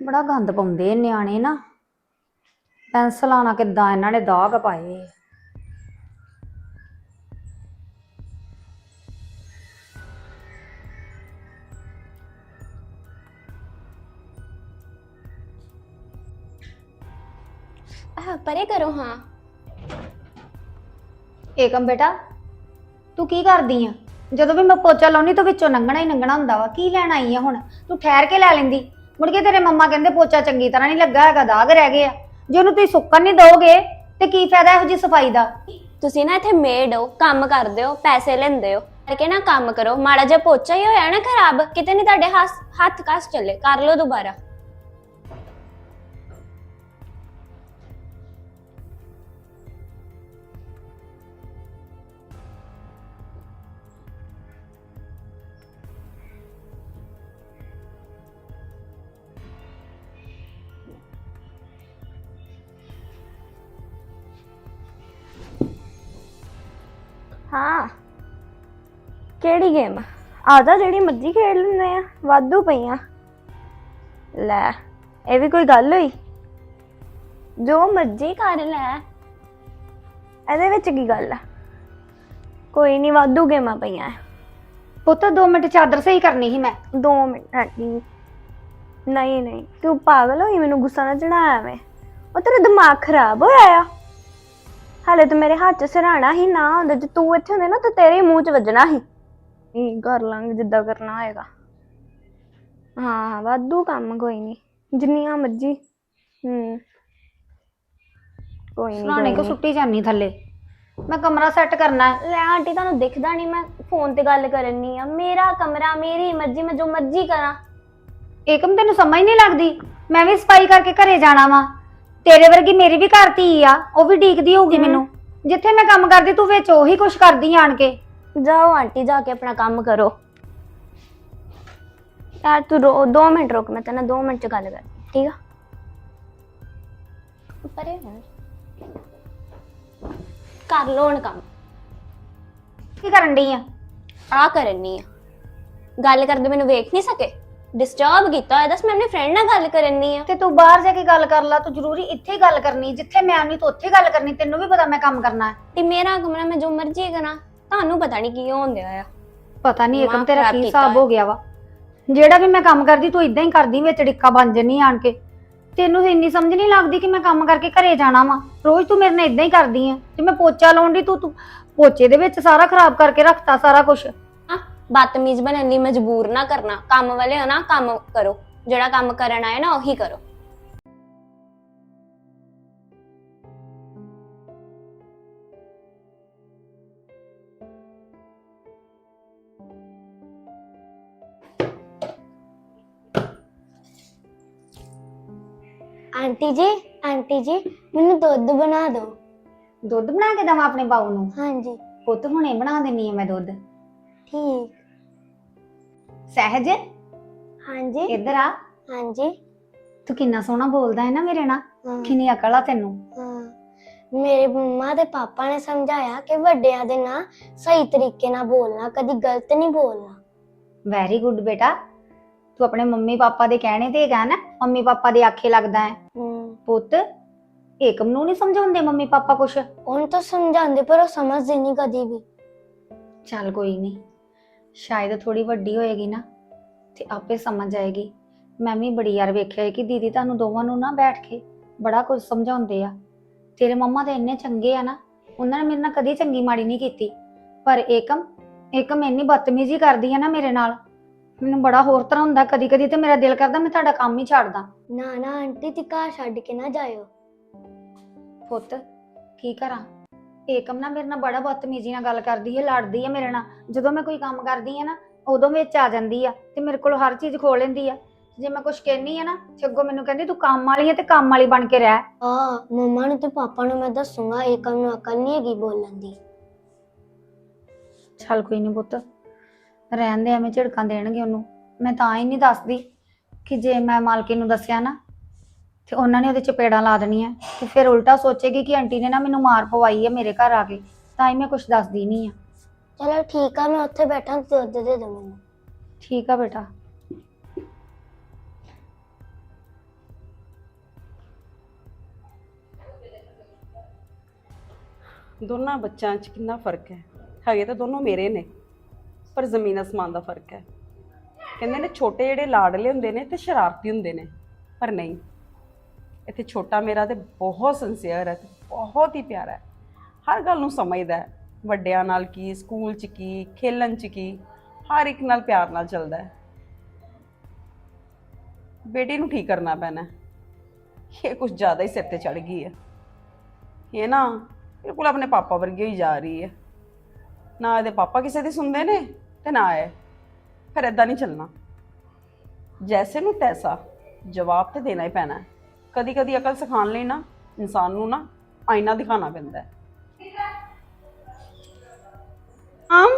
ਬੜਾ ਗੰਦ ਪਾਉਂਦੇ ਇਹ ਨਿਆਣੇ ਨਾ। ਪੈਨਸਲਾਂ ਨਾਲ ਕਿੱਦਾਂ ਇਹਨਾਂ ਨੇ ਦਾਗ ਪਾਏ। ਆਹ, ਪਰੇ ਕਰੋ ਹਾਂ। ਏਕਮ ਬੇਟਾ, ਤੂੰ ਕੀ ਕਰਦੀ ਆ? ਜਦੋਂ ਵੀ ਮੈਂ ਪੋਚਾ ਲਾਉਣੀ ਤਾਂ ਵਿੱਚੋਂ ਲੰਘਣਾ ਹੀ ਲੰਘਣਾ ਹੁੰਦਾ ਵਾ। ਕੀ ਲੈਣ ਆਈ ਆ ਹੁਣ? ਤੂੰ ਠਹਿਰ ਕੇ ਲੈ ਲੈਂਦੀ। ਮੁੜ ਕੇ ਤੇਰੇ ਮੰਮਾ ਕਹਿੰਦੇ ਪੋਚਾ ਚੰਗੀ ਤਰ੍ਹਾਂ ਨਹੀਂ ਲੱਗਾ ਹੈਗਾ, ਦਾਗ ਰਹਿ ਗਏ ਆ। ਜੇ ਉਹਨੂੰ ਤੁਸੀਂ ਸੁੱਕਣ ਨਹੀਂ ਦੋਗੇ, ਤੇ ਕੀ ਫਾਇਦਾ ਇਹੋ ਜੀ ਸਫ਼ਾਈ ਦਾ? ਤੁਸੀਂ ਨਾ ਇੱਥੇ ਮੇਡ ਹੋ, ਕੰਮ ਕਰਦੇ ਹੋ, ਪੈਸੇ ਲੈਂਦੇ ਹੋ। ਕਰਕੇ ਨਾ ਕੰਮ ਕਰੋ, ਮਾੜਾ ਜਿਹਾ ਪੋਚਾ ਹੀ ਹੋਇਆ ਨਾ ਖਰਾਬ, ਕਿਤੇ ਨਹੀਂ ਤੁਹਾਡੇ ਹੱਥ ਹੱਥ ਕਸ ਚੱਲੇ, ਕਰ ਲਓ ਦੁਬਾਰਾ। ਹਾਂ। ਕਿਹੜੀ ਗੇਮ ਆਦਾ ਜਿਹੜੀ ਮਰਜ਼ੀ ਖੇਡ ਲੈਂਦੇ ਆ ਵਾਧੂ ਪਈਆਂ। ਲੈ ਇਹ ਵੀ ਕੋਈ ਗੱਲ ਹੋਈ? ਜੋ ਮਰਜ਼ੀ ਕਰ ਲੈ। ਇਹਦੇ ਵਿੱਚ ਕੀ ਗੱਲ ਆ? ਕੋਈ ਨਹੀਂ ਵਾਧੂ ਗੇਮਾਂ ਪਈਆਂ ਪੁੱਤ 2 ਮਿੰਟ ਚਾਦਰ ਸਹੀ ਕਰਨੀ ਸੀ ਮੈਂ। 2 ਮਿੰਟ ਆਂਟੀ ਨਹੀਂ ਨਹੀਂ ਤੂੰ ਪਾਗਲ ਹੋਈ ਮੈਨੂੰ ਗੁੱਸਾ ਨਾ ਚੜਾਇਆ ਮੈਂ ਉਹ ਤੇਰਾ ਦਿਮਾਗ ਖਰਾਬ ਹੋਇਆ ਆ। ਹਾਲੇ ਤੂੰ ਮੇਰੇ ਹੱਥ 'ਚ ਸਰਾਣਾ ਹੀ ਨਾ ਹੁੰਦਾ ਜੇ ਤੂੰ ਇੱਥੇ ਹੁੰਦੇ ਨਾ ਤਾਂ ਤੇਰੇ ਹੀ ਮੂੰਹ 'ਚ ਵੱਜਣਾ ਸੀ। ਇਹ ਕਰ ਲਾਂਗੇ ਜਿੱਦਾਂ ਕਰਨਾ ਹੋਏਗਾ। ਹਾਂ ਵਾਧੂ ਕੰਮ ਕੋਈ ਨਹੀਂ ਜਿੰਨੀਆਂ ਮਰਜ਼ੀ। ਹੂੰ। ਕੋਈ ਨਹੀਂ ਸਰਾਣੇ ਕੋ ਸੁੱਟੀ ਜਾਨੀ ਥੱਲੇ। ਮੈਂ ਕਮਰਾ ਸੈੱਟ ਕਰਨਾ ਹੈ। ਲੈ ਆਂਟੀ ਤੁਹਾਨੂੰ ਦਿਖਦਾ ਨਹੀਂ ਮੈਂ ਫੋਨ ਤੇ ਗੱਲ ਕਰਨੀ ਆ ਮੇਰਾ ਕਮਰਾ ਮੇਰੀ ਮਰਜ਼ੀ ਮੈਂ ਜੋ ਮਰਜ਼ੀ ਕਰਾਂ। ਏਕਮ ਤੈਨੂੰ ਸਮਝ ਨਹੀਂ ਲੱਗਦੀ? ਮੈਂ ਵੀ ਸਫ਼ਾਈ ਕਰਕੇ ਘਰੇ ਜਾਣਾ ਵਾ। ਤੇਰੇ ਵਰਗੀ ਮੇਰੀ ਵੀ ਘਰ ਧੀ ਆ ਉਹ ਵੀ ਡੀਕਦੀ ਹੋਊਗੀ ਹਮ। ਮੈਨੂੰ। ਜਿੱਥੇ ਮੈਂ ਕੰਮ ਕਰਦੀ ਤੂੰ ਵਿੱਚ ਉਹੀ ਕੁਛ ਕਰਦੀ ਆਣ ਕੇ। ਜਾਓ ਆਂਟੀ ਜਾ ਕੇ ਆਪਣਾ ਕੰਮ ਕਰੋ। ਯਾਰ ਤੂੰ ਰੋ 2 ਮਿੰਟ ਰੁਕ ਮੈਂ ਤੇਨਾਂ 2 ਮਿੰਟ ਚ ਗੱਲ ਕਰ ਠੀਕ ਆ? ਪਰੇ ਹੋ। ਕਰ ਲੋ ਹੁਣ ਕੰਮ। ਕੀ ਕਰਨ ਡਈ ਆ? ਆ ਕਰਨੀ ਆ। ਗੱਲ ਕਰਦੇ ਮੈਨੂੰ ਵੇਖ ਨਹੀਂ ਸਕੇ? ਡਿਸਟਰਬ ਕੀਤਾ ਹੋਇਆ ਦੱਸ ਮੈਂ ਆਪਣੇ ਫਰੈਂਡ ਨਾਲ ਗੱਲ ਕਰਨੀ ਆ। ਤੇ ਤੂੰ ਬਾਹਰ ਜਾ ਕੇ ਗੱਲ ਕਰ ਲਾ ਤੂੰ ਜ਼ਰੂਰੀ ਇੱਥੇ ਹੀ ਗੱਲ ਕਰਨੀ ਜਿੱਥੇ ਮੈਂ ਆਉਣੀ ਤੂੰ ਉੱਥੇ ਗੱਲ ਕਰਨੀ ਤੈਨੂੰ ਵੀ ਪਤਾ ਮੈਂ ਕੰਮ ਕਰਨਾ ਹੈ। ਤੇ ਮੇਰਾ ਕਮਰਾ ਮੈਂ ਜੋ ਮਰਜ਼ੀ ਕਰਾਂ ਤੁਹਾਨੂੰ ਪਤਾ ਨਹੀਂ ਕੀ ਹੋਣ ਦਿਆ ਆ। ਪਤਾ ਨਹੀਂ ਏਕਮ ਦਿਮਾਗ ਤੇਰਾ ਖਰਾਬ ਕੀ ਕੀਤਾ ਹਿਸਾਬ ਹੈ। ਗਿਆ ਵਾ। ਜਿਹੜਾ ਵੀ ਮੈਂ ਕੰਮ ਕਰਦੀ ਤੂੰ ਇਦਾਂ ਹੀ ਕਰਦੀ ਵਿੱਚ ਡਿੱਕਾ ਬਣ ਜੰਨੀ ਆਣ ਕੇ। ਤੈਨੂੰ ਇੰਨੀ ਸਮਝ ਨਹੀਂ ਲੱਗਦੀ ਕਿ ਮੈਂ ਕੰਮ ਕਰਕੇ ਘਰੇ ਜਾਣਾ ਵਾ। ਰੋਜ਼ ਤੂੰ ਮੇਰੇ ਨਾਲ ਇਦਾਂ ਹੀ ਕਰਦੀ ਆ। ਤੇ ਮੈਂ ਪੋਚਾ ਲਾਉਣ ਦੀ ਤੂੰ ਤੂੰ ਪੋਚੇ ਦੇ ਵਿੱਚ ਸਾਰਾ ਖਰਾਬ ਕਰਕੇ ਰੱਖਤਾ ਸਾਰਾ ਕੁਝ ਬਦਤਮੀਜ਼ ਬਣਨ ਲਈ ਮਜਬੂਰ ਨਾ ਕਰਨਾ। ਕੰਮ ਵਾਲੇ ਹੋ ਨਾ ਕੰਮ ਕਰੋ। ਜਿਹੜਾ ਕੰਮ ਕਰਨ ਆਏ ਨਾ ਉਹੀ ਕਰੋ। ਆਂਟੀ ਜੀ ਆਂਟੀ ਜੀ ਮੈਨੂੰ ਦੁੱਧ ਬਣਾ ਦਿਓ। ਦੁੱਧ ਬਣਾ ਕੇ ਦਵਾਂ ਆਪਣੇ ਬਾਊ ਨੂੰ? ਹਾਂਜੀ। ਪੁੱਤ ਹੁਣੇ ਬਣਾ ਦਿੰਨੀ ਆ ਮੈਂ ਦੁੱਧ। ਠੀਕ। ਸਹਿਜ? ਹਾਂਜੀ। ਇੱਧਰ ਆ। ਹਾਂਜੀ। ਤੂੰ ਕਿੰਨਾ ਸੋਹਣਾ ਬੋਲਦਾ ਹੈ ਨਾ ਮੇਰੇ ਨਾਲ। ਕਿੰਨੀ ਅਕਲ ਆ ਤੈਨੂੰ। ਮੇਰੇ ਮੰਮਾ ਤੇ ਪਾਪਾ ਨੇ ਸਮਝਾਇਆ ਕਿ ਵੱਡਿਆਂ ਦੇ ਨਾਲ ਸਹੀ ਤਰੀਕੇ ਨਾਲ ਬੋਲਣਾ ਕਦੀ ਗਲਤ ਨਹੀਂ ਬੋਲਣਾ। ਵੈਰੀ ਗੁੱਡ ਬੇਟਾ। ਤੂੰ ਆਪਣੇ ਮੰਮੀ ਪਾਪਾ ਦੇ ਕਹਿਣੇ ਤੇ ਹੈਗਾ ਨਾ ਮੰਮੀ ਪਾਪਾ ਦੇ ਆਖੇ ਲੱਗਦਾ ਹੈ। ਪੁੱਤ ਏਕਮ ਨੂੰ ਨਹੀਂ ਸਮਝਾਉਂਦੇ ਮੰਮੀ ਪਾਪਾ ਕੁਛ? ਉਹਨੂੰ ਤਾਂ ਸਮਝਾਉਂਦੇ ਪਰ ਉਹ ਸਮਝਦੇ ਨਹੀਂ ਕਦੀ ਵੀ। ਚੱਲ ਕੋਈ ਨਹੀਂ। ਸ਼ਾਇਦ ਥੋੜੀ ਵੱਡੀ ਹੋਏਗੀ ਨਾ ਤੇ ਆਪੇ ਸਮਝ ਆਏਗੀ ਮੈਂ ਵੀ ਬੜੀ ਯਾਰ ਵੇਖਿਆ ਹੈ ਕਿ ਦੀਦੀ ਤੁਹਾਨੂੰ ਦੋਵਾਂ ਨੂੰ ਨਾ ਬੈਠ ਕੇ ਬੜਾ ਕੁਝ ਸਮਝਾਉਂਦੇ ਆ। ਤੇਰੇ ਮੰਮਾ ਤੇ ਇੰਨੇ ਚੰਗੇ ਆ ਨਾ ਉਹਨਾਂ ਨੇ ਮੇਰੇ ਨਾਲ ਕਦੀ ਚੰਗੀ ਮਾੜੀ ਨਹੀਂ ਕੀਤੀ। ਪਰ ਏਕਮ ਏਕਮ ਇੰਨੀ ਬਦਤਮੀਜ਼ੀ ਕਰਦੀ ਆ ਨਾ ਮੇਰੇ ਨਾਲ। ਮੈਨੂੰ ਬੜਾ ਹੋਰ ਤਰ੍ਹਾਂ ਹੁੰਦਾ ਕਦੀ ਕਦੀ ਤੇ ਮੇਰਾ ਦਿਲ ਕਰਦਾ ਮੈਂ ਤੁਹਾਡਾ ਕੰਮ ਹੀ ਛੱਡਦਾ ਨਾ ਨਾ ਆਂਟੀ ਤੇ ਘਰ ਛੱਡ ਕੇ ਨਾ ਜਾਇਓ। ਪੁੱਤ ਕੀ ਕਰਾਂ? ਏਕਮ ਨਾ ਮੇਰੇ ਨਾਲ ਬੜਾ ਬਦਤਮੀਜ਼ੀ ਨਾਲ ਗੱਲ ਕਰਦੀ ਹੈ ਲੜਦੀ ਹੈ ਮੇਰੇ ਨਾਲ। ਜਦੋਂ ਮੈਂ ਕੋਈ ਕੰਮ ਕਰਦੀ ਆ ਨਾ ਉਦੋਂ ਵਿੱਚ ਆ ਜਾਂਦੀ ਆ ਤੇ ਮੇਰੇ ਕੋਲ ਹਰ ਚੀਜ਼ ਖੋਲ ਲੈਂਦੀ ਆ। ਜੇ ਮੈਂ ਕੁਝ ਕਹਿਨੀ ਆ ਨਾ ਤੇ ਅੱਗੋਂ ਮੈਨੂੰ ਕਹਿੰਦੀ ਤੂੰ ਕੰਮ ਵਾਲੀ ਹੈ ਤੇ ਕੰਮ ਵਾਲੀ ਬਣ ਕੇ ਰਹਿ। ਆ ਮੰਮਾ ਨੂੰ ਤੇ ਪਾਪਾ ਨੂੰ ਮੈਂ ਦੱਸੂਗਾ ਏਕਮ ਨੂੰ ਅਕਲ ਨਹੀਂ ਹੈਗੀ ਬੋਲਣ ਦੀ। ਚੱਲ ਕੋਈ ਨਹੀਂ ਪੁੱਤ ਰਹਿਣ ਦੇ ਐਵੇਂ ਝਿੜਕਾਂ ਦੇਣਗੇ ਉਹਨੂੰ। ਮੈਂ ਤਾਂ ਹੀ ਨਹੀਂ ਦੱਸਦੀ ਕਿ ਜੇ ਮੈਂ ਮਾਲਕੀ ਨੂੰ ਦੱਸਿਆ ਨਾ ਤੇ ਉਹਨਾਂ ਨੇ ਉਹਦੇ 'ਚ ਪੇੜਾਂ ਲਾ ਦੇਣੀਆਂ ਤੇ ਫਿਰ ਉਲਟਾ ਸੋਚੇਗੀ ਕਿ ਆਂਟੀ ਨੇ ਨਾ ਮੈਨੂੰ ਮਾਰ ਪਵਾਈ ਹੈ ਮੇਰੇ ਘਰ ਆ ਕੇ ਤਾਂ ਹੀ ਮੈਂ ਕੁਝ ਦੱਸਦੀ ਨਹੀਂ ਆ ਚਲੋ ਠੀਕ ਆ ਮੈਂ ਉੱਥੇ ਬੈਠਾ ਤੁਸੀਂ ਦੇ ਦਿਓ ਠੀਕ ਆ ਬੇਟਾ। ਦੋਨਾਂ ਬੱਚਿਆਂ 'ਚ ਕਿੰਨਾ ਫ਼ਰਕ ਹੈ? ਹੈਗੇ ਤਾਂ ਦੋਨੋਂ ਮੇਰੇ ਨੇ ਪਰ ਜ਼ਮੀਨ ਅਸਮਾਨ ਦਾ ਫ਼ਰਕ ਹੈ। ਕਹਿੰਦੇ ਨੇ ਛੋਟੇ ਜਿਹੜੇ ਲਾਡਲੇ ਹੁੰਦੇ ਨੇ ਤੇ ਸ਼ਰਾਰਤੀ ਹੁੰਦੇ ਨੇ ਪਰ ਨਹੀਂ। ਇੱਥੇ ਛੋਟਾ ਮੇਰਾ ਤੇ ਬਹੁਤ ਸਿੰਸੀਅਰ ਹੈ ਤੇ ਬਹੁਤ ਹੀ ਪਿਆਰਾ ਹੈ। ਹਰ ਗੱਲ ਨੂੰ ਸਮਝਦਾ ਹੈ। ਵੱਡਿਆਂ ਨਾਲ ਕੀ, ਸਕੂਲ 'ਚ ਕੀ, ਖੇਲਣ 'ਚ ਕੀ, ਹਰ ਇੱਕ ਨਾਲ ਪਿਆਰ ਨਾਲ ਚੱਲਦਾ ਹੈ। ਬੇਟੀ ਨੂੰ ਠੀਕ ਕਰਨਾ ਪੈਣਾ ਇਹ ਕੁਝ ਜ਼ਿਆਦਾ ਹੀ ਸਿਰ ਤੇ ਚੜ ਗਈ ਹੈ। ਇਹ ਨਾ ਬਿਲਕੁਲ ਆਪਣੇ ਪਾਪਾ ਵਰਗੀ ਹੋਈ ਜਾ ਰਹੀ ਹੈ। ਨਾ ਇਹਦੇ ਪਾਪਾ ਕਿਸੇ ਦੀ ਸੁਣਦੇ ਨੇ ਤੇ ਨਾ ਇਹ। ਫਿਰ ਇਦਾਂ ਨਹੀਂ ਚੱਲਣਾ। ਜੈਸੇ ਨੂੰ ਤੈਸਾ ਜਵਾਬ ਤੇ ਦੇਣਾ ਹੀ ਪੈਣਾ ਕਦੀ ਕਦੀ ਅਕਲ ਸਿਖਾਉਣ ਲਈ ਨਾ ਇਨਸਾਨ ਨੂੰ ਨਾ ਆਇਨਾ ਦਿਖਾਉਣਾ ਪੈਂਦਾ ਹੈ। ਆਮ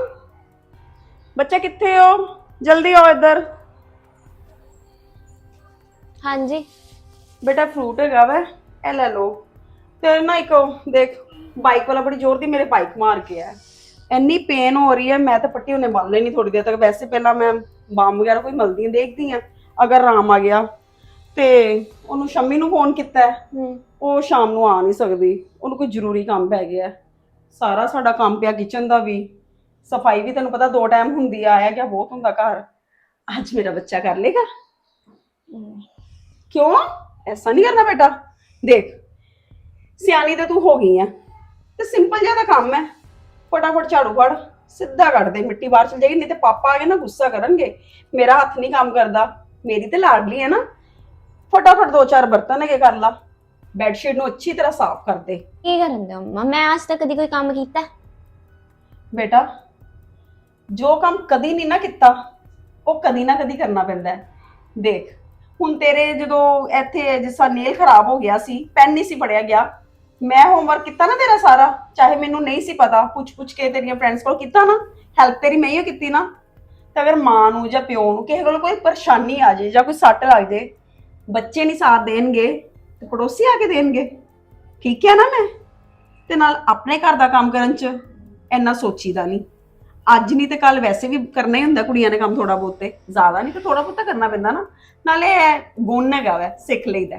ਬੱਚਾ ਕਿੱਥੇ ਹੋ? ਜਲਦੀ ਆਓ ਇੱਧਰ। ਹਾਂਜੀ। ਬੇਟਾ ਫਰੂਟ ਹੈਗਾ ਵਾ ਇਹ ਲੈ ਲਓ। ਤੇ ਨਾ ਇੱਕ ਉਹ ਦੇਖ ਬਾਈਕ ਵਾਲਾ ਬੜੀ ਜ਼ੋਰ ਦੀ ਮੇਰੇ ਬਾਈਕ ਮਾਰ ਕੇ ਆ ਇੰਨੀ ਪੇਨ ਹੋ ਰਹੀ ਹੈ ਮੈਂ ਤਾਂ ਪੱਟੀ ਉਹਨੇ ਬੰਨ ਲੈਣੀ ਥੋੜੀ ਦੇਰ ਤੱਕ। ਵੈਸੇ ਪਹਿਲਾਂ ਮੈਂ ਬਾਮ ਵਗੈਰਾ ਕੋਈ ਮਲਦੀ ਦੇਖਦੀ ਆ ਅਗਰ ਆਰਾਮ ਆ ਗਿਆ ਤੇ ਉਹਨੂੰ ਸ਼ੰਮੀ ਨੂੰ ਫੋਨ ਕੀਤਾ ਹੈ। ਹੂੰ। ਉਹ ਸ਼ਾਮ ਨੂੰ ਆ ਨਹੀਂ ਸਕਦੀ। ਉਹਨੂੰ ਕੋਈ ਜ਼ਰੂਰੀ ਕੰਮ ਪੈ ਗਿਆ ਹੈ। ਸਾਰਾ ਸਾਡਾ ਕੰਮ ਪਿਆ ਕਿਚਨ ਦਾ ਵੀ। ਸਫ਼ਾਈ ਵੀ ਤੈਨੂੰ ਪਤਾ ਦੋ ਟਾਈਮ ਹੁੰਦੀ ਆ ਆਇਆ ਗਿਆ ਬਹੁਤ ਹੁੰਦਾ ਘਰ। ਅੱਜ ਮੇਰਾ ਬੱਚਾ ਕਰ ਲੇਗਾ। ਕਿਉਂ? ਐਸਾ ਨਹੀਂ ਕਰਨਾ ਬੇਟਾ। ਦੇਖ ਸਿਆਣੀ ਤੇ ਤੂੰ ਹੋ ਗਈ ਆ। ਤੇ ਸਿੰਪਲ ਜਿਹਾ ਤਾਂ ਕੰਮ ਹੈ। ਫਟਾਫਟ ਝਾੜੂ ਫੜ ਸਿੱਧਾ ਕੱਢ ਦੇ ਮਿੱਟੀ ਬਾਹਰ ਚਲ ਜਾਏਗੀ ਨਹੀਂ ਤੇ ਪਾਪਾ ਆ ਕੇ ਨਾ ਗੁੱਸਾ ਕਰਨਗੇ। ਮੇਰਾ ਹੱਥ ਨਹੀਂ ਕੰਮ ਕਰਦਾ। ਮੇਰੀ ਤੇ ਲਾਡਲੀ ਹੈ ਨਾ। ਫਟਾਫਟ ਦੋ ਚਾਰ ਬਰਤਨ ਹੈਗੇ ਕਰ ਲਾ। ਬੈੱਡ ਸ਼ੀਟ ਨੂੰ ਅੱਛੀ ਤਰ੍ਹਾਂ ਸਾਫ਼ ਕਰ ਦੇ। ਕੀ ਕਰਨ ਦੇ ਮੰਮਾ? ਮੈਂ ਅੱਜ ਤੱਕ ਕਦੀ ਕੋਈ ਕੰਮ ਕੀਤਾ? ਹੈ? ਬੇਟਾ ਜੋ ਕੰਮ ਕਦੀ ਨਹੀਂ ਨਾ ਕੀਤਾ ਉਹ ਕਦੀ ਨਾ ਕਦੀ ਕਰਨਾ ਪੈਂਦਾ ਹੈ। ਦੇਖ ਹੁਣ ਤੇਰੇ ਜਦੋਂ ਇੱਥੇ ਜਿਸਾ ਨੇਲ ਖਰਾਬ ਹੋ ਗਿਆ ਸੀ ਪੈਨ ਨਹੀਂ ਸੀ ਪੜਿਆ ਗਿਆ ਮੈਂ ਹੋਮਵਰਕ ਕੀਤਾ ਨਾ ਤੇਰਾ ਸਾਰਾ? ਚਾਹੇ ਮੈਨੂੰ ਨਹੀਂ ਸੀ ਪਤਾ ਪੁੱਛ ਪੁੱਛ ਕੇ ਤੇਰੀਆਂ ਫਰੈਂਡਸ ਕੋਲ ਕੀਤਾ ਨਾ? ਹੈਲਪ ਤੇਰੀ ਮੈਂ ਹੀ ਕੀਤੀ ਨਾ। ਤਾਂ ਅਗਰ ਮਾਂ ਨੂੰ ਜਾਂ ਪਿਓ ਨੂੰ ਕਿਸੇ ਕੋਲ ਕੋਈ ਪਰੇਸ਼ਾਨੀ ਆ ਜੇ ਜਾਂ ਕੋਈ ਸੱਟ ਲੱਗ ਜੇ ਬੱਚੇ ਨਹੀਂ ਸਾਥ ਦੇਣਗੇ ਤੇ ਪੜੋਸੀ ਆ ਕੇ ਦੇਣਗੇ। ਠੀਕ ਹੈ ਨਾ ਮੈਂ? ਤੇ ਨਾਲ ਆਪਣੇ ਘਰ ਦਾ ਕੰਮ ਕਰਨ ਚ ਇੰਨਾ ਸੋਚੀਦਾ ਨਹੀਂ। ਅੱਜ ਨਹੀਂ ਤੇ ਕੱਲ ਵੈਸੇ ਵੀ ਕਰਨਾ ਹੀ ਹੁੰਦਾ ਕੁੜੀਆਂ ਨੇ ਕੰਮ ਥੋੜਾ ਬਹੁਤ। ਜ਼ਿਆਦਾ ਨਹੀਂ ਤੇ ਥੋੜਾ ਬਹੁਤ ਕਰਨਾ ਪੈਂਦਾ ਨਾ। ਨਾਲੇ ਗੁਣ ਹੈਗਾ ਵੈ ਸਿੱਖ ਲਈਦਾ।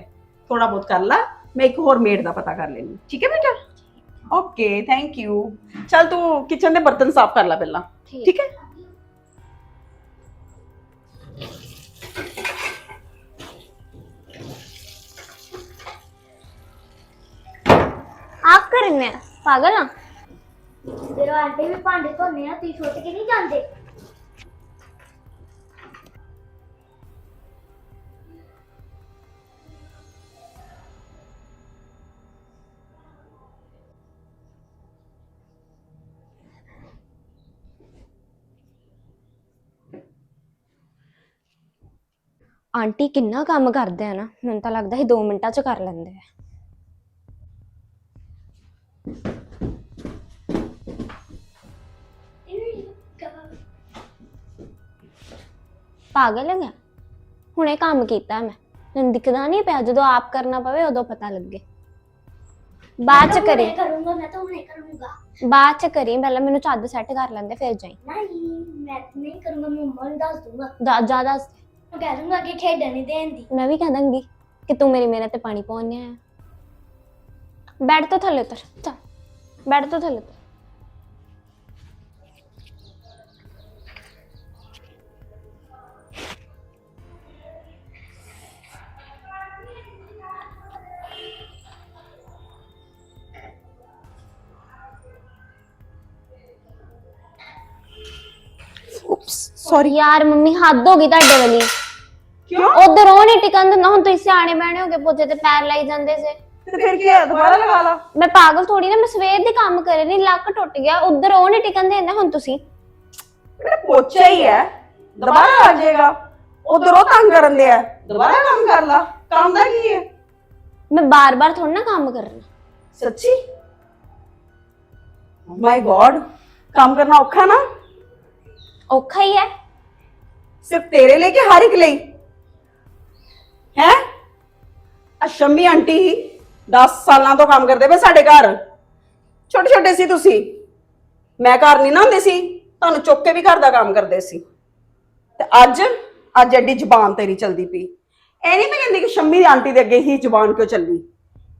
ਥੋੜਾ ਬਹੁਤ ਕਰ ਲਾ ਮੈਂ ਇੱਕ ਹੋਰ ਮੇਡ ਦਾ ਪਤਾ ਕਰ ਲੈਣੀ ਠੀਕ ਹੈ ਬੇਟਾ? ਓਕੇ ਥੈਂਕ ਯੂ ਚਲ ਤੂੰ ਕਿਚਨ ਦੇ ਬਰਤਨ ਸਾਫ਼ ਕਰ ਲੈ ਪਹਿਲਾਂ। ਠੀਕ ਹੈ? ਕਰਨੇ ਆ। ਪਾਗਲ ਆ। ਜਦੋਂ ਆਂਟੀ ਵੀ ਭਾਂਡੇ ਧੋਨੇ ਆ ਤੁਸੀਂ ਸੋਚ ਕੇ ਨਹੀਂ ਜਾਂਦੇ? ਆਂਟੀ ਕਿੰਨਾ ਕੰਮ ਕਰਦੇ ਆ ਨਾ ਮੈਨੂੰ ਤਾਂ ਲੱਗਦਾ ਸੀ 2 ਮਿੰਟਾਂ ਚ ਕਰ ਲੈਂਦੇ ਆ। ਪਾਗਲ ਹੈ ਹੁਣੇ ਕੰਮ ਕੀਤਾ ਮੈਂ। ਮੈਨੂੰ ਦਿਖਦਾ ਨਹੀਂ ਪਿਆ ਜਦੋਂ ਆਪ ਕਰਨਾ ਪਵੇ ਉਦੋਂ ਪਤਾ ਲੱਗੇ। ਬਾਅਦ ਚ ਕਰੀ। ਮੈਂ ਕਰੂੰਗਾ ਮੈਂ ਤਾਂ ਹੁਣੇ ਕਰੂੰਗਾ। ਬਾਅਦ ਚ ਕਰੀ ਪਹਿਲਾਂ ਮੈਨੂੰ ਚੱਦ ਸੈੱਟ ਕਰ ਲੈਂਦੇ ਫਿਰ ਜਾਈ। ਨਹੀਂ ਮੈਂ ਤਾਂ ਨਹੀਂ ਕਰੂੰਗਾ ਮੈਂ ਮੰਮਾ ਨੂੰ ਦੱਸ ਦੂੰਗਾ। ਜ਼ਿਆਦਾ ਮੈਂ ਕਹਿ ਦੂੰਗਾ ਕਿ ਖੇਡਣ ਨਹੀਂ ਦੇਂਦੀ ਮੈਂ ਵੀ ਕਹਿ ਦਾਂਗੀ ਕਿ ਤੂੰ ਮੇਰੀ ਮਿਹਨਤ ਤੇ ਪਾਣੀ ਪਾਉਣਿਆ ਹੈ ਬੈੱਡ ਤੋਂ ਥੱਲੇ ਉਤਰ ਚੱਲ। ਬੈੱਡ ਤੋਂ ਥੱਲੇ ਉਤਰ। ਸੌਰੀ ਯਾਰ ਮੰਮੀ ਹੱਦ ਹੋ ਗਈ ਤੁਹਾਡੇ ਵਾਲੀ। ਕਿਉਂ? ਉਧਰ ਉਹ ਨਹੀਂ ਟਿਕਣ ਦਿੰਦਾ। ਹੁਣ ਤੁਸੀਂ ਸਿਆਣੇ ਬਹਿਣੇ ਹੋਗੇ ਪੋਤੇ ਤੇ ਪੈਰ ਲਾਈ ਜਾਂਦੇ ਸੀ ਤੇ ਫਿਰ ਕੀ ਹੈ ਦੁਬਾਰਾ ਲਗਾ ਲਾ। ਮੈਂ ਪਾਗਲ ਥੋੜੀ ਨਾ ਮੈਂ ਸਵੇਰ ਦੇ ਕੰਮ ਕਰੇ ਨਹੀਂ ਲੱਕ ਟੁੱਟ ਗਿਆ। ਉਧਰ ਉਹ ਨਹੀਂ ਟਿਕਣ ਦਿੰਦਾ ਹੁਣ ਤੁਸੀਂ। ਮੇਰਾ ਪੋਚਾ ਹੀ ਹੈ? ਦੁਬਾਰਾ ਆ ਜਾਏਗਾ। ਉਧਰ ਉਹ ਤੰਗ ਕਰਨ ਦੇ ਆ ਦੁਬਾਰਾ ਕੰਮ ਕਰ ਲਾ। ਕੰਮ ਦਾ ਕੀ ਹੈ? ਮੈਂ ਬਾਰ-ਬਾਰ ਥੋੜਾ ਨਾ ਕੰਮ ਕਰਨਾ ਸੱਚੀ? ਮਾਈ ਗॉड ਕੰਮ ਕਰਨਾ ਔਖਾ ਨਾ? ਔਖਾ ਹੀ ਹੈ। ਸਿਰਫ ਤੇਰੇ ਲਈ ਕਿ ਹਰ ਇੱਕ ਲਈ? ਹੈ? ਅਸ਼ਮੀ ਆਂਟੀ 10 ਸਾਲਾਂ ਤੋਂ ਕੰਮ ਕਰਦੇ ਪਏ ਸਾਡੇ ਘਰ। ਛੋਟੇ ਛੋਟੇ ਸੀ ਤੁਸੀਂ। ਮੈਂ ਘਰ ਨਹੀਂ ਨਾ ਹੁੰਦੀ ਸੀ, ਤੁਹਾਨੂੰ ਚੁੱਕ ਕੇ ਵੀ ਘਰ ਦਾ ਕੰਮ ਕਰਦੇ ਸੀ। ਤੇ ਅੱਜ ਅੱਜ ਐਡੀ ਜ਼ੁਬਾਨ ਤੇਰੀ ਚਲਦੀ ਪਈ। ਇਹ ਨਹੀਂ ਮੈਂ ਕਹਿੰਦੀ ਕਿ ਸ਼ੰਮੀ ਦੀ ਆਂਟੀ ਦੇ ਅੱਗੇ ਹੀ ਜ਼ੁਬਾਨ ਕਿਉਂ ਚੱਲੀ?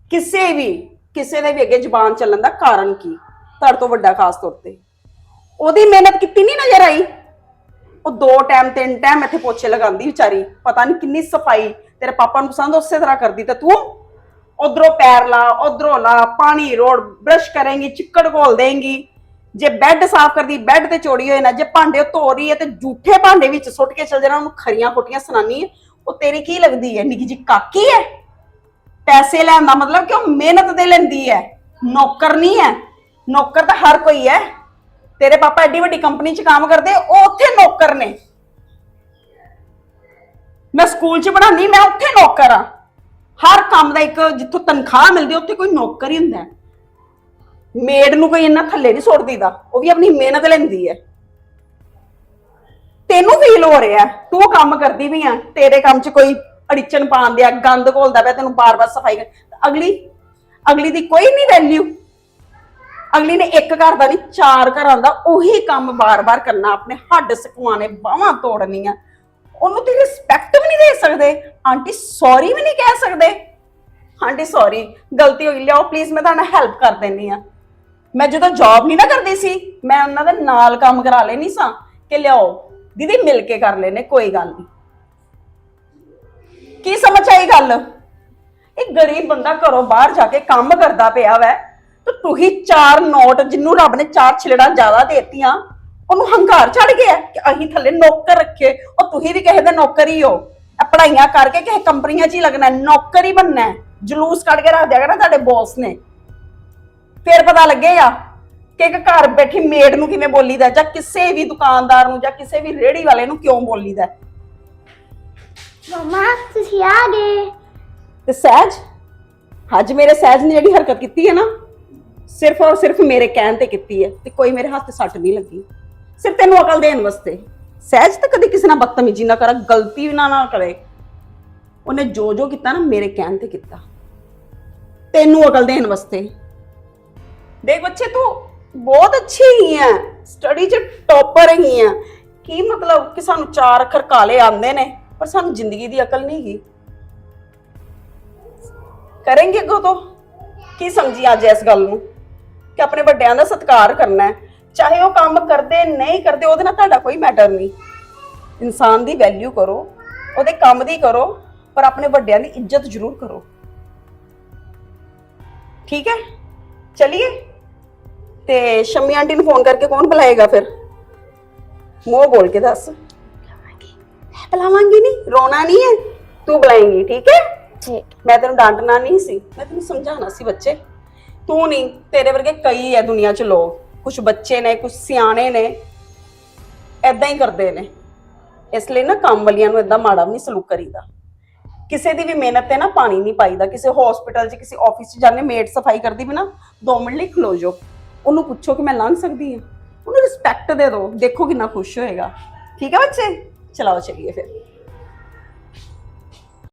ਕਿਸੇ ਵੀ, ਕਿਸੇ ਦੇ ਵੀ ਅੱਗੇ ਜ਼ੁਬਾਨ ਚੱਲਣ ਦਾ ਕਾਰਨ ਕੀ? ਤੁਹਾਡੇ ਤੋਂ ਵੱਡਾ ਖਾਸ ਤੌਰ ਤੇ। ਉਹਦੀ ਮਿਹਨਤ ਕੀਤੀ ਨਹੀਂ ਨਜ਼ਰ ਆਈ? ਉਹ ਦੋ ਟਾਈਮ, ਤਿੰਨ ਟਾਈਮ ਇੱਥੇ ਪੋਚੇ ਲਗਾਉਂਦੀ ਵਿਚਾਰੀ। ਪਤਾ ਨਹੀਂ ਕਿੰਨੀ ਸਫ਼ਾਈ ਤੇਰੇ ਪਾਪਾ ਨੂੰ ਪਸੰਦ ਉਸੇ ਤਰ੍ਹਾਂ ਕਰਦੀ ਤੇ ਤੂੰ? ਉਧਰੋਂ ਪੈਰ ਲਾ, ਉਧਰੋਂ ਲਾ, ਪਾਣੀ ਰੋੜ ਬ੍ਰਸ਼ ਕਰੇਂਗੀ, ਚਿੱਕੜ ਘੋਲ ਦੇਂਗੀ। ਜੇ ਬੈੱਡ ਸਾਫ਼ ਕਰਦੀ, ਬੈੱਡ ਤੇ ਚੋੜੀ ਹੋਏ ਨਾ, ਜੇ ਭਾਂਡੇ ਉਹ ਧੋ ਰਹੀ ਹੈ ਤੇ ਝੂਠੇ ਭਾਂਡੇ ਵਿੱਚ ਸੁੱਟ ਕੇ ਚਲ ਜਾਣਾ, ਉਹਨੂੰ ਖਰੀਆਂ ਖੋਟੀਆਂ ਸੁਣਾਨੀ ਹੈ। ਉਹ ਤੇਰੀ ਕੀ ਲੱਗਦੀ ਹੈ? ਨਿੱਕੀ ਜੀ ਕਾਕੀ ਹੈ? ਪੈਸੇ ਲੈਣ ਦਾ ਮਤਲਬ ਕਿ ਉਹ ਮਿਹਨਤ ਦੇ ਲੈਂਦੀ ਹੈ। ਨੌਕਰ ਨਹੀਂ ਹੈ। ਨੌਕਰ ਤਾਂ ਹਰ ਕੋਈ ਹੈ। ਤੇਰੇ ਪਾਪਾ ਐਡੀ ਵੱਡੀ ਕੰਪਨੀ 'ਚ ਕੰਮ ਕਰਦੇ, ਉਹ ਉੱਥੇ ਨੌਕਰ ਨੇ। ਮੈਂ ਸਕੂਲ 'ਚ ਪੜ੍ਹਾਉਂਦੀ, ਮੈਂ ਉੱਥੇ ਨੌਕਰ ਆ ਹਰ ਕੰਮ ਦਾ ਇੱਕ ਜਿੱਥੋਂ ਤਨਖਾਹ ਮਿਲਦੀ, ਉੱਥੇ ਕੋਈ ਨੌਕਰ ਹੀ ਹੁੰਦਾ ਮੇਡ ਨੂੰ ਕੋਈ ਇੰਨਾ ਥੱਲੇ ਨਹੀਂ ਸੁੱਟ ਦੀਦਾ ਉਹ ਵੀ ਆਪਣੀ ਮਿਹਨਤ ਲੈਂਦੀ ਹੈ। ਤੈਨੂੰ ਫੀਲ ਹੋ ਰਿਹਾ ਤੂੰ ਕੰਮ ਕਰਦੀ ਵੀ ਆ ਤੇਰੇ ਕੰਮ 'ਚ ਕੋਈ ਅੜਿਚਣ ਪਾਉਂਦੇ ਆ ਗੰਦ ਘੋਲਦਾ ਪਿਆ, ਤੈਨੂੰ ਬਾਰ-ਬਾਰ ਸਫ਼ਾਈ ਕਰ ਅਗਲੀ ਅਗਲੀ ਦੀ ਕੋਈ ਨਹੀਂ ਵੈਲਿਊ ਅਗਲੀ ਨੇ ਇੱਕ ਘਰ ਦਾ ਨਹੀਂ, ਚਾਰ ਘਰਾਂ ਦਾ ਉਹੀ ਕੰਮ ਬਾਰ-ਬਾਰ ਕਰਨਾ, ਆਪਣੇ ਹੱਡ ਸਕਵਾਣੇ ਬਾਹਾਂ ਤੋੜਨੀਆਂ। ਉਹਨੂੰ ਤੇ ਰਿਸਪੈਕਟ ਵੀ ਨਹੀਂ ਦੇ ਸਕਦੇ। ਆਂਟੀ ਸੌਰੀ ਵੀ ਨਹੀਂ ਕਹਿ ਸਕਦੇ। ਆਂਟੀ ਸੌਰੀ ਗਲਤੀ ਹੋਈ, ਲਿਆਓ ਪਲੀਜ਼ ਮੈਂ ਤੁਹਾਨੂੰ ਹੈਲਪ ਕਰ ਦਿੰਨੀ ਆ ਮੈਂ ਜਦੋਂ ਜੌਬ ਨਹੀਂ ਨਾ ਕਰਦੀ ਸੀ, ਮੈਂ ਉਹਨਾਂ ਦੇ ਨਾਲ ਕੰਮ ਕਰਾ ਲੈਣੀ ਸਾਂ ਕਿ ਲਿਆਓ, ਦੀਦੀ ਮਿਲ ਕੇ ਕਰ ਲੈਨੇ ਕੋਈ ਗੱਲ ਨਹੀਂ। ਕੀ ਸਮਝ ਆਈ ਗੱਲ? ਇਹ ਗਰੀਬ ਬੰਦਾ ਘਰੋਂ ਬਾਹਰ ਜਾ ਕੇ ਕੰਮ ਕਰਦਾ ਪਿਆ ਵੈ। ਤੇ ਤੂੰ ਹੀ ਚਾਰ ਨੋਟ ਜਿੰਨੂੰ ਰੱਬ ਨੇ ਚਾਰ ਛਿਲੜਾਂ ਜ਼ਿਆਦਾ ਦੇਤੀਆਂ ਉਹਨੂੰ ਹੰਕਾਰ ਚੜ ਗਿਆ ਕਿ ਅਸੀਂ ਥੱਲੇ ਨੌਕਰ ਰੱਖੇ ਉਹ ਤੁਸੀਂ ਵੀ ਕਿਸੇ ਦੇ ਨੌਕਰ ਹੀ ਹੋ। ਇਹ ਪੜਾਈਆਂ ਕਰਕੇ ਕਿਸੇ ਕੰਪਨੀਆਂ 'ਚ ਹੀ ਲੱਗਣਾ ਹੈ, ਨੌਕਰ ਹੀ ਬਣਨਾ ਹੈ। ਜਲੂਸ ਕੱਢ ਕੇ ਰੱਖ ਦਿਆ ਕਰਨਾ ਤੁਹਾਡੇ ਬੌਸ ਨੇ। ਫਿਰ ਪਤਾ ਲੱਗੇਗਾ ਕਿ ਇੱਕ ਘਰ ਬੈਠੀ ਮੇਡ ਨੂੰ ਕਿਵੇਂ ਬੋਲੀਦਾ ਜਾਂ ਕਿਸੇ ਵੀ ਦੁਕਾਨਦਾਰ ਨੂੰ ਜਾਂ ਕਿਸੇ ਵੀ ਰੇਹੜੀ ਵਾਲੇ ਨੂੰ ਕਿਉਂ ਬੋਲੀਦਾ? ਮਮਾ ਤੁਸੀਂ ਆ ਗਏ। ਤੇ ਸਹਿਜ ਅੱਜ ਮੇਰੇ ਸਹਿਜ ਨੇ ਜਿਹੜੀ ਹਰਕਤ ਕੀਤੀ ਹੈ ਨਾ ਸਿਰਫ ਔਰ ਸਿਰਫ ਮੇਰੇ ਕਹਿਣ ਤੇ ਕੀਤੀ ਹੈ ਤੇ ਕੋਈ ਮੇਰੇ ਹੱਥ ਸੱਟ ਨਹੀਂ ਲੱਗੀ। ਸਿਰਫ ਤੈਨੂੰ ਅਕਲ ਦੇਣ ਵਾਸਤੇ। ਸਹਿਜ ਤਾਂ ਕਦੇ ਕਿਸੇ ਨਾਲ ਬਦਤਮੀਜ਼ੀ ਨਾ ਕਰੇ, ਗਲਤੀ ਨਾ ਨਾ ਕਰੇ। ਉਹਨੇ ਜੋ ਜੋ ਕੀਤਾ ਨਾ, ਮੇਰੇ ਕਹਿਣ ਤੇ ਕੀਤਾ। ਤੈਨੂੰ ਅਕਲ ਦੇਣ ਵਾਸਤੇ। ਦੇਖ ਬੱਚੇ, ਤੂੰ ਬਹੁਤ ਅੱਛੀ ਹੀ ਹੈ। ਸਟੱਡੀ 'ਚ ਟੌਪਰ ਹੀ ਹੈ। ਕੀ ਮਤਲਬ ਕਿ ਸਾਨੂੰ ਚਾਰ ਅੱਖਰ ਕਾਲੇ ਆਉਂਦੇ ਨੇ, ਪਰ ਸਾਨੂੰ ਜ਼ਿੰਦਗੀ ਦੀ ਅਕਲ ਨਹੀਂ ਹੈਗੀ। ਕਰੇਂਗੇ ਅੱਗੋਂ ਤੋਂ? ਕੀ ਸਮਝੀ ਅੱਜ ਇਸ ਗੱਲ ਨੂੰ? ਕਿ ਆਪਣੇ ਵੱਡਿਆਂ ਦਾ ਸਤਿਕਾਰ ਕਰਨਾ ਹੈ। ਚਾਹੇ ਉਹ ਕੰਮ ਕਰਦੇ ਨਹੀਂ ਕਰਦੇ ਉਹਦੇ ਨਾਲ ਤੁਹਾਡਾ ਕੋਈ ਮੈਟਰ ਨਹੀਂ। ਇਨਸਾਨ ਦੀ ਵੈਲਿਊ ਕਰੋ ਉਹਦੇ ਕੰਮ ਦੀ ਕਰੋ ਪਰ ਆਪਣੇ ਵੱਡਿਆਂ ਦੀ ਇੱਜ਼ਤ ਜ਼ਰੂਰ ਕਰੋ। ਠੀਕ ਹੈ? ਚਲਿਏ? ਤੇ ਸ਼ਮੀ ਆਂਟੀ ਨੂੰ ਫੋਨ ਕਰਕੇ ਕੌਣ ਬੁਲਾਏਗਾ ਫਿਰ? ਮੂੰਹ ਬੋਲ ਕੇ ਦੱਸ। ਮੈਂ ਬੁਲਾਵਾਂਗੀ ਨਹੀਂ ਰੋਣਾ ਨਹੀਂ ਹੈ? ਤੂੰ ਬੁਲਾਏਂਗੀ ਠੀਕ ਹੈ? ਠੀਕ। ਮੈਂ ਤੈਨੂੰ ਡਾਂਟਣਾ ਨਹੀਂ ਸੀ। ਮੈਂ ਤੈਨੂੰ ਸਮਝਾਉਣਾ ਸੀ ਬੱਚੇ। ਤੂੰ ਨਹੀਂ ਤੇਰੇ ਵਰਗੇ ਕਈ ਐ ਦੁਨੀਆ 'ਚ ਲੋਕ। ਕੁਝ ਬੱਚੇ ਨੇ ਕੁਝ ਸਿਆਣੇ ਨੇ ਐਦਾਂ ਹੀ ਕਰਦੇ ਨੇ। ਇਸ ਲਈ ਨਾ ਕੰਮ ਵਾਲੀਆਂ ਨੂੰ ਐਦਾਂ ਮਾੜਾ ਵੀ ਨਹੀਂ ਸਲੂਕ ਕਰੀਦਾ। ਕਿਸੇ ਦੀ ਵੀ ਮਿਹਨਤ ਤੇ ਨਾ ਪਾਣੀ ਨਹੀਂ ਪਾਈਦਾ। ਕਿਸੇ ਹਸਪੀਟਲ 'ਚ, ਕਿਸੇ ਆਫਿਸ 'ਚ ਜਾਂਦੇ ਮੇਡ ਸਫ਼ਾਈ ਕਰਦੀ ਵੀ ਨਾ 2 ਮਿੰਟ ਲਈ ਖਲੋ ਜਾਓ। ਉਹਨੂੰ ਪੁੱਛੋ ਕਿ ਮੈਂ ਲੰਘ ਸਕਦੀ ਹਾਂ। ਉਹਨੂੰ ਰਿਸਪੈਕਟ ਦੇ ਦਿਓ। ਦੇਖੋ ਕਿੰਨਾ ਖੁਸ਼ ਹੋਏਗਾ। ਠੀਕ ਹੈ ਬੱਚੇ? ਚਲਾਓ, ਚਲੀਏ ਫਿਰ।